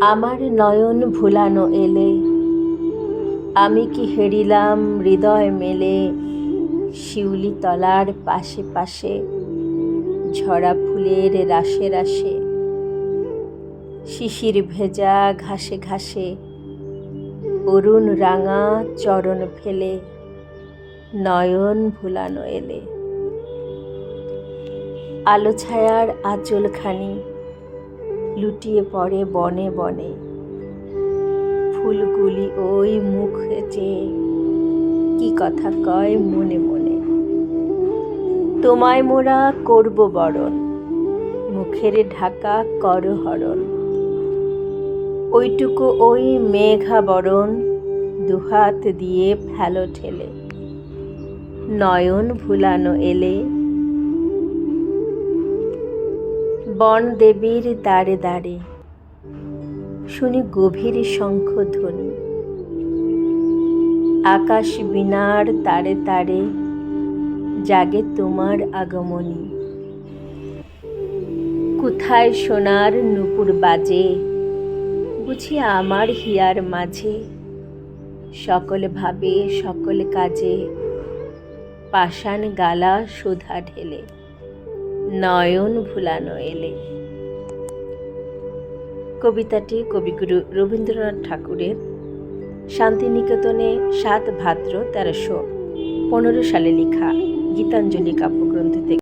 আমার নয়ন ভুলানো এলে আমি কি হেরিলাম হৃদয় মেলে শিউলি তলার পাশে পাশে, ঝরা ফুলের রাশে রাশে, শিশির ভেজা ঘাসে ঘাসে, অরুণ রাঙা চরণ ফেলে নয়ন ভুলানো এলে। আলো ছায়ার আঁচলখানি লুটিয়ে পড়ে বনে বনে। ফুলগুলি ওই মুখ চেয়ে কি কথা কয় মনে মনে। তোমায় মোরা করব বরণ, মুখের ঢাকা কর হরণ। ওইটুকু ওই মেঘা বরণ, দুহাত দিয়ে ফেলো ঠেলে। নয়ন ভুলানো এলে বন দেবীর দাঁড়ে দাঁড়ে শুনি গভীর শঙ্খ ধ্বনি। আকাশ বিনার তারে তারে জাগে তোমার আগমনী। কোথায় সোনার নুপুর বাজে? বুঝি আমার হিয়ার মাঝে। সকল ভাবে, সকল কাজে পাষাণ গালা সুধা ঢেলে। নয়ন ভুলানো এলে। কবিতাটি কবিগুরু রবীন্দ্রনাথ ঠাকুরের। শান্তিনিকেতনে সাত ভাদ্র তেরোশো পনেরো সালে লেখা গীতাঞ্জলি কাব্যগ্রন্থ থেকে